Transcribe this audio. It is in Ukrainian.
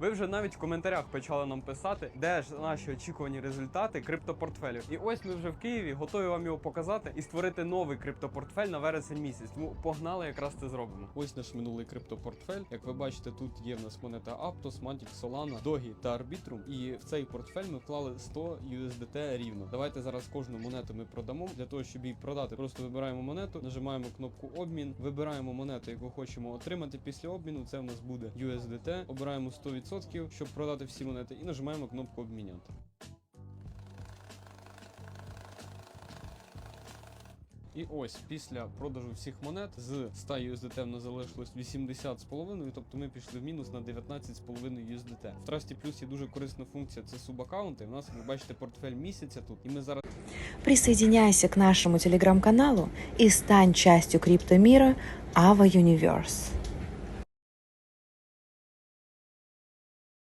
Ви вже навіть в коментарях почали нам писати, де ж наші очікувані результати криптопортфелів. І ось ми вже в Києві, готові вам його показати і створити новий криптопортфель на вересень місяць. Тому погнали, якраз це зробимо. Ось наш минулий криптопортфель. Як ви бачите, тут є в нас монета Aptos, Mantic, Solana, Dogi та Arbitrum. І в цей портфель ми вклали 100 USDT рівно. Давайте зараз кожну монету ми продамо. Для того, щоб її продати, просто вибираємо монету, нажимаємо кнопку обмін, вибираємо монету, яку хочемо отримати після обміну. Це в нас буде USDT. Обираємо 100%, щоб продати всі монети, і нажимаємо кнопку обміняти. І ось після продажу всіх монет з 100 USDT в нас залишилось 80,5, тобто ми пішли в мінус на 19,5 USDT. В Trusty Plus є дуже корисна функція, це субаккаунти. У нас, ви бачите, портфель місяця тут, і ми зараз Присоединяйся к нашему телеграм-каналу и стань частью криптомира Ava Universe.